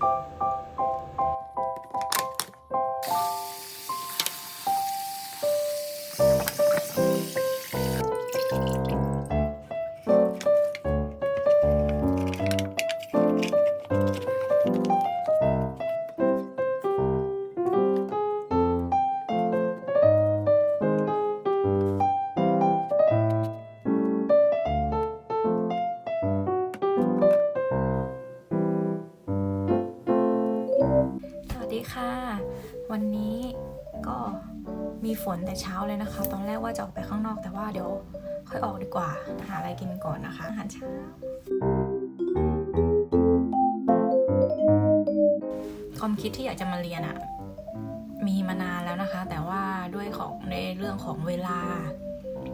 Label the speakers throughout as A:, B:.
A: ส ค่ะ วันนี้ก็มีฝนแต่เช้าเลยนะคะ ตอนแรกว่าจะออกไปข้างนอกแต่ว่าเดี๋ยวค่อยออกดีกว่า หาอะไรกินก่อนนะคะ อาหารเช้า ความคิดที่อยากจะมาเรียนอะมีมานานแล้วนะคะ แต่ว่าด้วยของในเรื่องของเวลา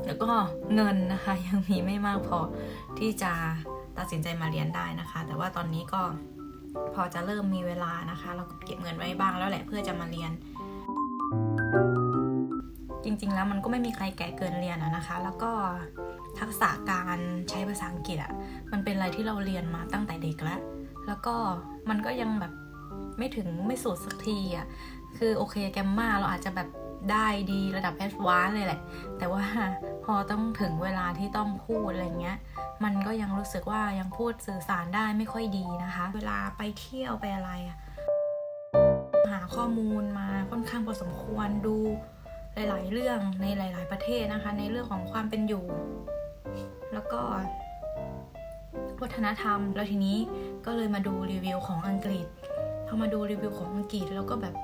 A: แล้วก็เงินนะคะ ยังมีไม่มากพอที่จะตัดสินใจมาเรียนได้นะคะ แต่ว่าตอนนี้ก็ พอจะเริ่มมีเวลานะคะ เราก็เก็บเงินไว้บ้างแล้วแหละเพื่อจะมาเรียน จริงๆแล้วมันก็ไม่มีใครแก่เกินเรียนอะนะคะ แล้วก็ทักษะการใช้ภาษาอังกฤษอะมันเป็นอะไรที่เราเรียนมาตั้งแต่เด็กแล้ว แล้วก็มันก็ยังแบบไม่ถึงไม่สุดสักทีอะคือโอเคแกมมาเราอาจจะแบบได้ดีระดับแอดวานเลยแหละ แต่ว่าพอต้องถึงเวลาที่ต้องพูดอะไรเงี้ย มันก็ยังรู้สึกว่ายังพูดสื่อสารได้ไม่ค่อยดีนะคะ เวลาไปเที่ยวไปอะไร หาข้อมูลมาค่อนข้างพอสมควรดูหลาย ๆ เรื่องในหลาย ๆ ประเทศนะคะ ในเรื่องของความเป็นอยู่ แล้วก็ วัฒนธรรม แล้วทีนี้ก็เลยมาดูรีวิวของอังกฤษพอมาดูรีวิวของอังกฤษแล้วก็แบบ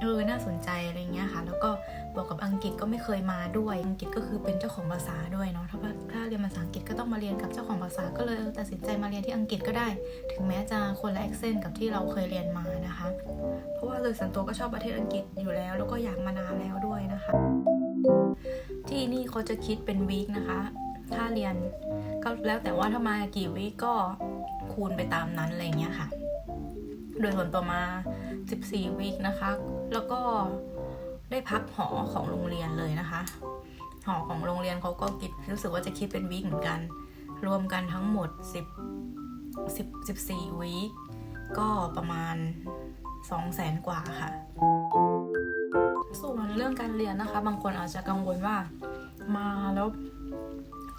A: เออน่าสนใจอะไรเงี้ยค่ะ แล้วก็ บอกกับอังกฤษก็ไม่เคยมาด้วย อังกฤษก็คือเป็นเจ้าของภาษาด้วยเนาะ ถ้าถ้าเรียนภาษาอังกฤษก็ต้องมาเรียนกับเจ้าของภาษา ก็เลยตัดสินใจมาเรียนที่อังกฤษก็ได้ ถึงแม้จะคนละ accent กับที่เราเคยเรียนมานะคะ เพราะว่าโดยส่วนตัวก็ชอบประเทศอังกฤษอยู่แล้ว แล้วก็อยากมานานแล้วด้วยนะคะ ที่นี่เขาจะคิดเป็นวีคนะคะ ถ้าเรียนก็แล้วแต่ว่าถ้ามากี่วีคก็คูณไปตามนั้นอะไรเงี้ยค่ะ โดยส่วนตัวมา 14วีคนะคะ แล้วก็ ได้พักหอของโรงเรียนเลยนะคะ หอของโรงเรียนเขาก็คิดรู้สึกว่าจะคิดเป็นวีคเหมือนกัน รวมกันทั้งหมด 10 10 14วีคก็ประมาณ 2 0 0แสนกว่าค่ะ ส่วนเรื่องการเรียนนะคะ บางคนอาจจะกังวลว่ามาแล้ว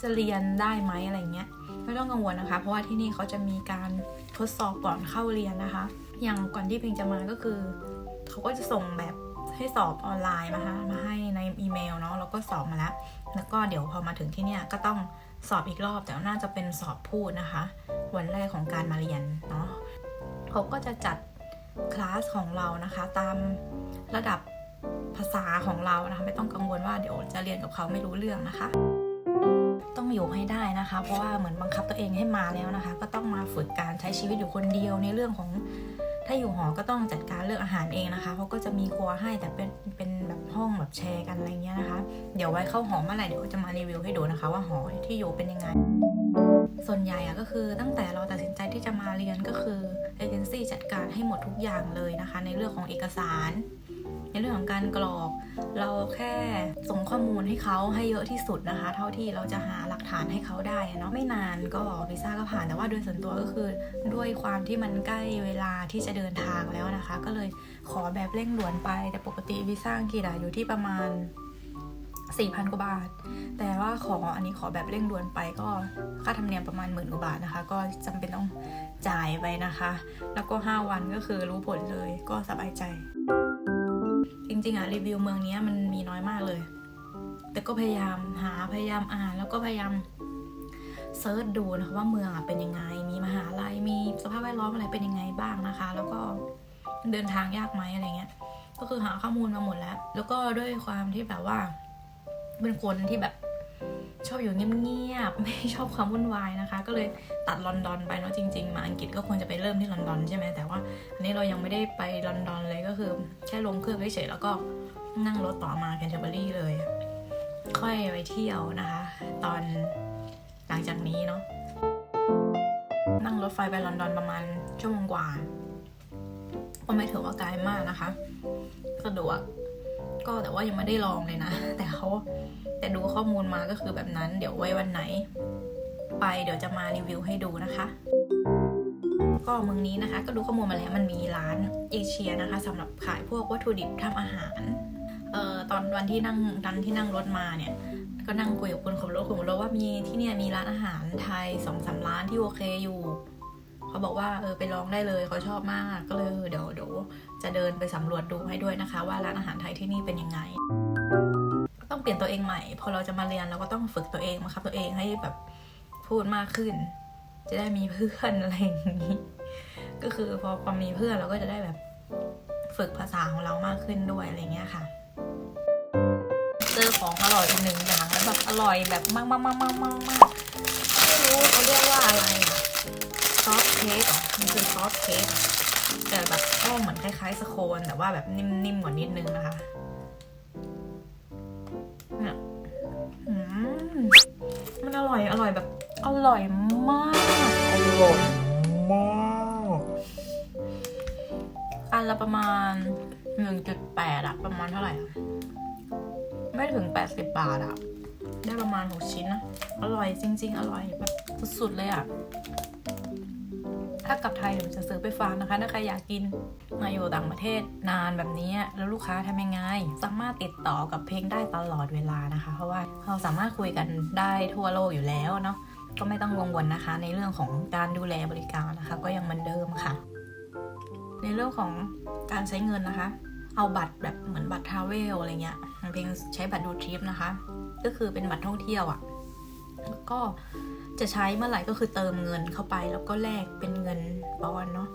A: จะเรียนได้ไหมอะไรเงี้ยไม่ต้องกังวลนะคะ เพราะว่าที่นี่เขาจะมีการทดสอบก่อนเข้าเรียนนะคะ อย่างก่อนที่พิงจะมาก็คือ เขาก็จะส่งแบบ ให้สอบออนไลน์มาฮะมาให้ในอีเมลเนาะแล้วก็สอบมาแล้วแล้วก็เดี๋ยวพอมาถึงที่เนี่ยก็ต้องสอบอีกรอบแต่น่าจะเป็นสอบพูดนะคะ วันแรกของการมาเรียนเนาะเขาก็จะจัดคลาสของเรานะคะ ตามระดับภาษาของเรานะคะไม่ต้องกังวลว่าเดี๋ยวจะเรียนกับเขาไม่รู้เรื่องนะคะ ต้องอยู่ให้ได้นะคะ เพราะว่าเหมือนบังคับตัวเองให้มาแล้วนะคะ ก็ต้องมาฝึกการใช้ชีวิตอยู่คนเดียวในเรื่องของ ถ้าอยู่หอก็ต้องจัดการเรื่องอาหารเองนะคะเขาก็จะมีครัวให้แต่เป็นเป็นแบบห้องแบบแชร์กันอะไรเงี้ยนะคะ เดี๋ยวไว้เข้าหอเมื่อไหร่เดี๋ยวจะมารีวิวให้ดูนะคะ ว่าหอที่อยู่เป็นยังไง ส่วนใหญ่อะก็คือตั้งแต่เราตัดสินใจที่จะมาเรียนก็คือเอเจนซี่จัดการให้หมดทุกอย่างเลยนะคะ ในเรื่องของเอกสาร ในเรื่องของการกรอก เราแค่ส่งข้อมูลให้เขาให้เยอะที่สุดนะคะ เท่าที่เราจะหาหลักฐานให้เขาได้เนาะไม่นานก็วีซ่าก็ผ่านแต่ว่าโดยส่วนตัวก็คือ ด้วยความที่มันใกล้เวลาที่จะเดินทางแล้วนะคะ ก็เลยขอแบบเร่งด่วนไป แต่ปกติวีซ่าอังกฤษอยู่ที่ประมาณ4,000 กว่าบาท แต่ว่าขออันนี้ขอแบบเร่งด่วนไปก็ค่าธรรมเนียมประมาณหมื่นกว่าบาทนะคะ ก็จำเป็นต้องจ่ายไปนะคะ แล้วก็ 5 วันก็คือรู้ผลเลยก็สบายใจ จริงๆอะรีวิวเมืองนี้มันมีน้อยมากเลย แต่ก็พยายามหาพยายามอ่านแล้วก็พยายามเซิร์ชดูนะคะว่าเมืองอะเป็นยังไง มีมหาลัยมีสภาพแวดล้อมอะไรเป็นยังไงบ้างนะคะ แล้วก็เดินทางยากไหมอะไรเงี้ย ก็คือหาข้อมูลมาหมดแล้ว แล้วก็ด้วยความที่แบบว่า เป็นคนที่แบบ ชอบอยู่เงียบๆไม่ชอบความวุ่นวายนะคะ ก็เลยตัดลอนดอนไปเนาะจริงๆมาอังกฤษก็ควรจะไปเริ่มที่ลอนดอนใช่ไหมแต่ว่า อันนี้เรายังไม่ได้ไปลอนดอนเลยก็คือ แค่ลงเครื่องเฉยๆแล้วก็นั่งรถต่อมาแคนเทอร์เบอรี่เลย ค่อยไปเที่ยวนะคะ ตอนหลังจากนี้เนาะนั่งรถไฟไปลอนดอนประมาณชั่วโมงกว่าก็ไม่ถือว่าไกลมากนะคะ สะดวก ก็แต่ว่ายังไม่ได้ลองเลยนะ แต่เขาแต่ดูข้อมูลมาก็คือแบบนั้น เดี๋ยวไว้วันไหน ไปเดี๋ยวจะมารีวิวให้ดูนะคะ ก็เมืองนี้นะคะ ก็ดูข้อมูลมาแล้วมันมีร้านเอเชียนะคะสำหรับขายพวกวัตถุดิบทำอาหารเอ่อตอนวันที่นั่งดันที่นั่งรถมาเนี่ยก็นั่งคุยกับคนขับรถคุยกับรถว่ามีที่เนี่ยมีร้านอาหารไทยสองสามร้านที่โอเคอยู่ เขาบอกว่าเออไปลองได้เลยเขาชอบมากก็เลยเดี๋ยวเดี๋ยวจะเดินไปสำรวจดูให้ด้วยนะคะ ว่าร้านอาหารไทยที่นี่เป็นยังไง ต้องเปลี่ยนตัวเองใหม่ พอเราจะมาเรียนเราก็ต้องฝึกตัวเองมาครับตัวเองให้แบบพูดมากขึ้น จะได้มีเพื่อนอะไรอย่างนี้ก็คือพอพอมีเพื่อนเราก็จะได้แบบฝึกภาษาของเรามากขึ้นด้วยอะไรเงี้ยค่ะเจอของอร่อยอีกหนึ่งอย่างแล้วแบบอร่อยแบบมากมากมากมากมากมากไม่รู้เขาเรียกว่าอะไรอะ ซอฟเค้กเหรอมันคือซอฟเค้กแต่แบบแป้งเหมือนคล้ายๆสโคนแต่ว่าแบบนิ่มๆกว่านิดนึงนะคะเนี่ยอืมมันอร่อยอร่อยแบบอร่อยมาก
B: อร่อยมาก
A: อันละประมาณ 1.8อะประมาณเท่าไหร่อะไม่ถึง 80 บาทอะได้ประมาณ 6 ชิ้นนะ อร่อยจริง ๆ อร่อยแบบสุดๆเลยอะ ถ้ากลับไทยเดี๋ยวจะซื้อไปฝากนะคะถ้าใครอยากกินมาอยู่ต่างประเทศนานแบบนี้ แล้วลูกค้าทำยังไง สามารถติดต่อกับเพลงได้ตลอดเวลานะคะ เพราะว่าเราสามารถคุยกันได้ทั่วโลกอยู่แล้วเนาะก็ไม่ต้องกังวลนะคะ ในเรื่องของการดูแลบริการนะคะ ก็ยังเหมือนเดิมค่ะ ในเรื่องของการใช้เงินนะคะ เอาบัตรแบบเหมือนบัตรทราเวลอะไรเงี้ยเพียงใช้บัตรดูทริปนะคะ ก็คือเป็นบัตรท่องเที่ยวอะ่ะแล้วก็ จะใช้เมื่อไหร่ก็คือเติมเงินเข้าไป แล้วก็แลกเป็นเงินปอนเนาะ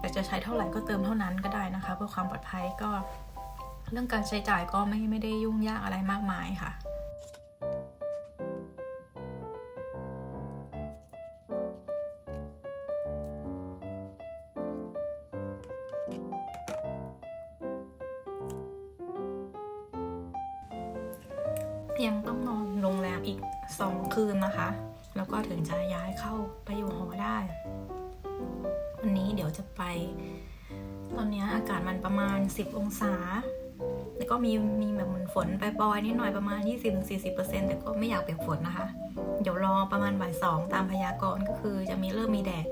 A: อยากจะใช้เท่าไหร่ก็เติมเท่านั้นก็ได้นะคะ เพื่อความปลอดภัยก็ เรื่องการใช้จ่ายก็ไม่ไม่ได้ยุ่งยากอะไรมากมายค่ะ ได้ วันนี้เดี๋ยวจะไป ตอนนี้อากาศมันประมาณ 10 องศา แล้วก็มีมีแบบเหมือนฝนไปปอยๆนิดหน่อยประมาณ 20-40%แต่ก็ไม่อยากเปียกฝนนะคะ เดี๋ยวรอประมาณบ่ายสองตามพยากรณ์ก็คือจะมีเริ่มมีแดด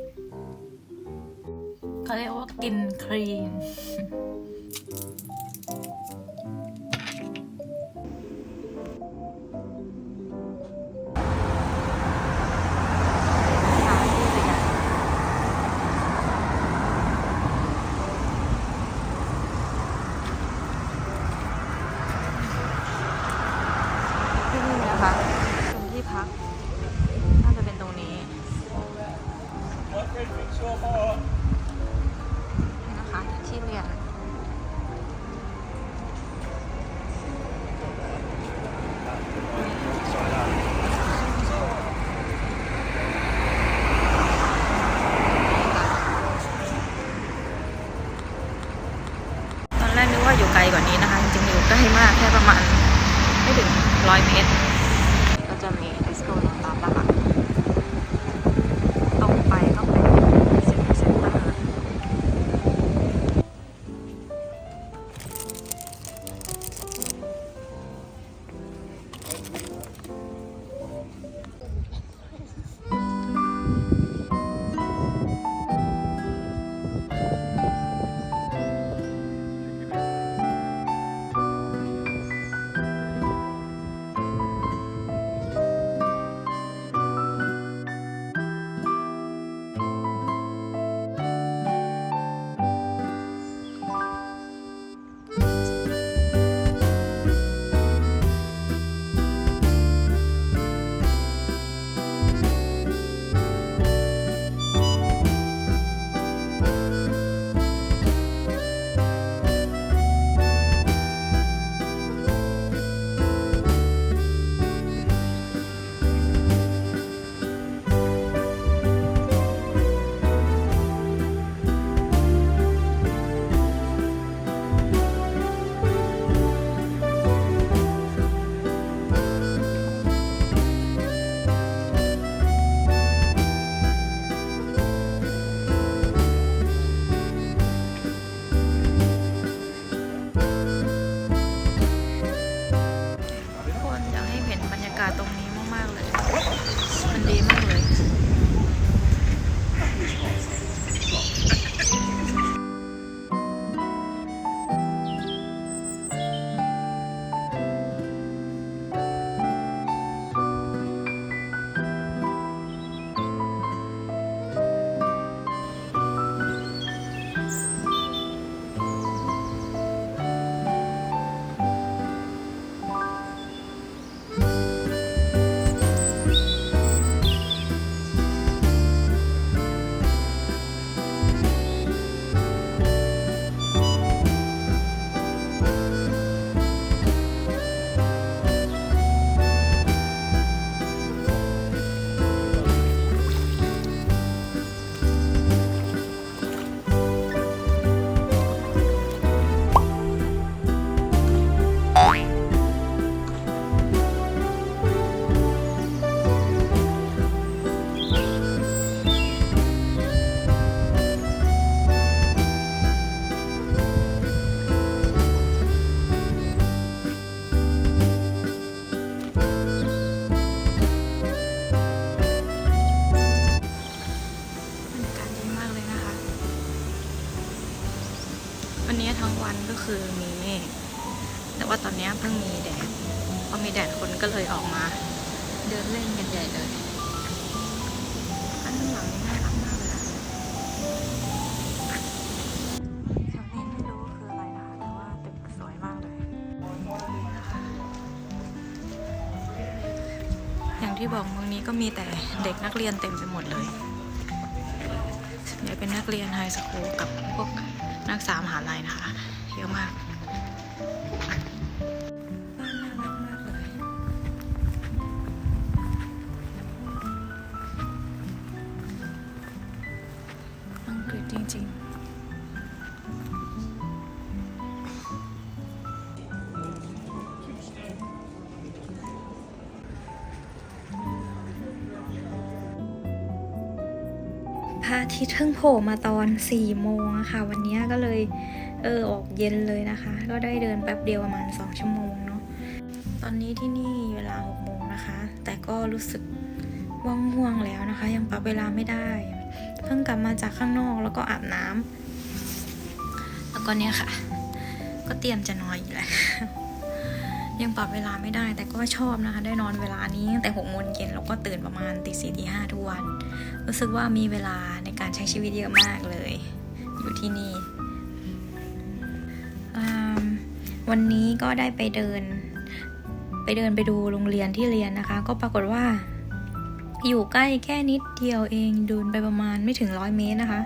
A: เขาเรียกว่ากินครีม ก็เลยออกมา เดินเล่นกันใหญ่เลยอันข้างหลังนี่น่ารักมากเลยอะแถวนี้ไม่รู้คืออะไรนะคะแต่ว่าตึกสวยมากเลย อย่างที่บอกเมืองนี้ก็มีแต่เด็กนักเรียนเต็มไปหมดเลยส่วนใหญ่เป็นนักเรียนไฮสคูลกับพวกนักศึกษามหาลัยนะคะ เยอะมาก จริงๆพระอาทิตย์เพิ่งโผล่มาตอน4โมงอะค่ะวันนี้ก็เลยเออออกเย็นเลยนะคะ ก็ได้เดินแป๊บเดียวประมาณ 2 ชั่วโมงเนาะตอนนี้ที่นี่เวลา6โมงนะคะ แต่ก็รู้สึกว่างง่วงๆแล้วนะคะ ยังปรับเวลาไม่ได้ พิ่งกลับมาจากข้างนอกแล้วก็อาบน้ำแล้วก็เนี่ยค่ะ ก็เตรียมจะนอนอยู่แล้วยังปรับเวลาไม่ได้ แต่ก็ชอบนะคะ ได้นอนเวลานี้ตั้งแต่หกโมงเย็นแล้วก็ตื่นประมาณตีสี่ตีห้าทุกวัน รู้สึกว่ามีเวลาในการใช้ชีวิตเยอะมากเลย อยู่ที่นี่วันนี้ก็ได้ไปเดิน ไปเดินไปดูโรงเรียนที่เรียนนะคะ ก็ปรากฏว่า อยู่ใกล้แค่นิดเดียวเองเดินไปประมาณไม่ถึงร้อยเมตรนะคะ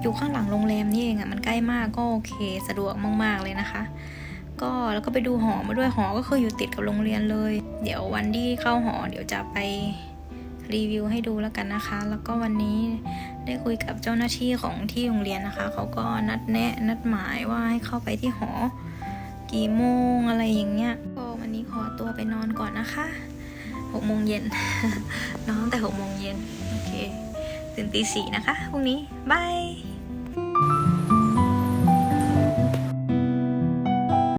A: อยู่ข้างหลังโรงแรมนี่เองอะ่ะมันใกล้มากก็โอเคสะดวกมาก ๆเลยนะคะ ก็แล้วก็ไปดูหอมาด้วยหอก็คืออยู่ติดกับโรงเรียนเลย เดี๋ยววันที่เข้าหอเดี๋ยวจะไปรีวิวให้ดูแล้วกันนะคะ แล้วก็วันนี้ได้คุยกับเจ้าหน้าที่ของที่โรงเรียนนะคะ เขาก็นัดแนะนัดหมายว่าให้เข้าไปที่หอ กี่โมงอะไรอย่างเงี้ยก็วันนี้ขอตัวไปนอนก่อนนะคะ หกโมงเย็นน้องแต่หกโมงเย็นโอเคตื่นตีสี่นะคะพรุ่งนี้บาย